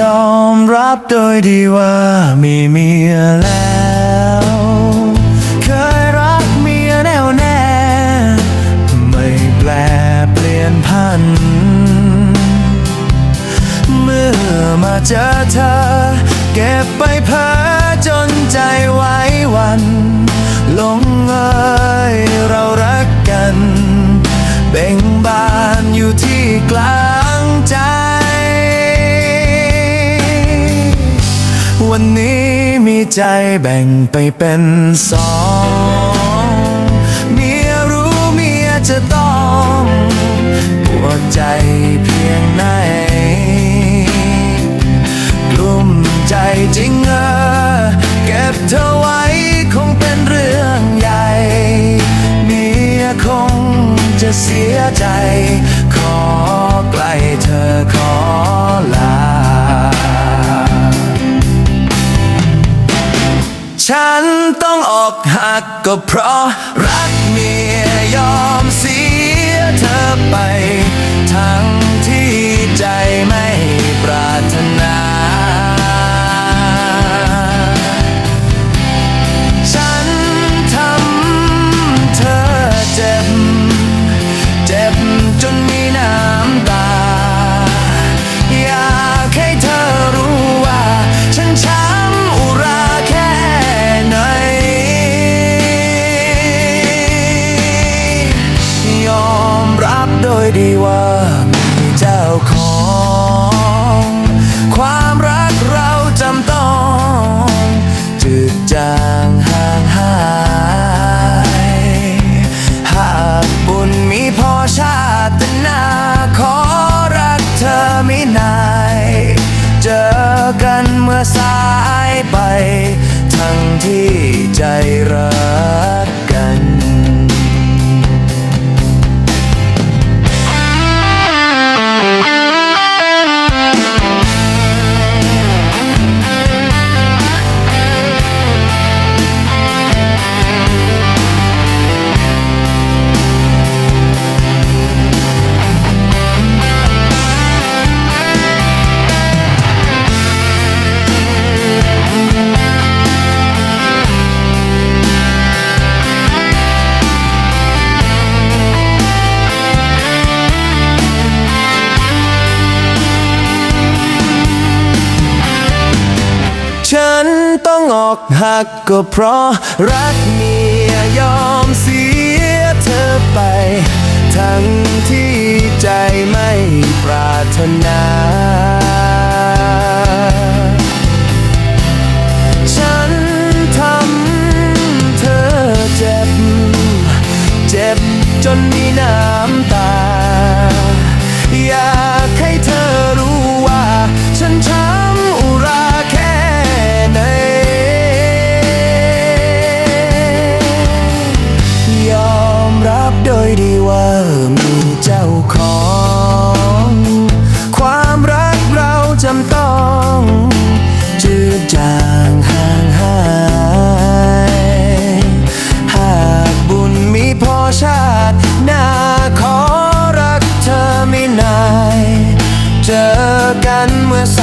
ยอมรับโดยดีว่ามีเมียแล้ว เคยรักเมียแน่วแน่ ไม่แปลเปลี่ยนพัน เมื่อมาเจอเธอ เก็บไปเพ้อจนใจไหว้วัน ลงเอยเรารักกัน เบ่งบานอยู่ที่กลาง คนนี้มีใจแบ่งไปเป็นสอง กหักก็เพราะรักเมียยอมเสียเธอไปทั้ง ว่ามีเจ้าของ ความรักเราจำต้องจืดจางห่างหาย หากบุญมีพอชาติหน้าขอรักเธอไม่นาย เจอกันเมื่อสายไป ทั้งที่ อกหักก็เพราะรักเมียยอมเสียเธอไป ทั้งที่ใจไม่ปรารถนาจนมีน้ำตา โดยดีว่ามีเจ้าของ ความรักเราจำต้องจืดจางห่างหาย หากบุญมีพอชาติหน้าขอรักเธอไม่นาย เจอกันเมื่อส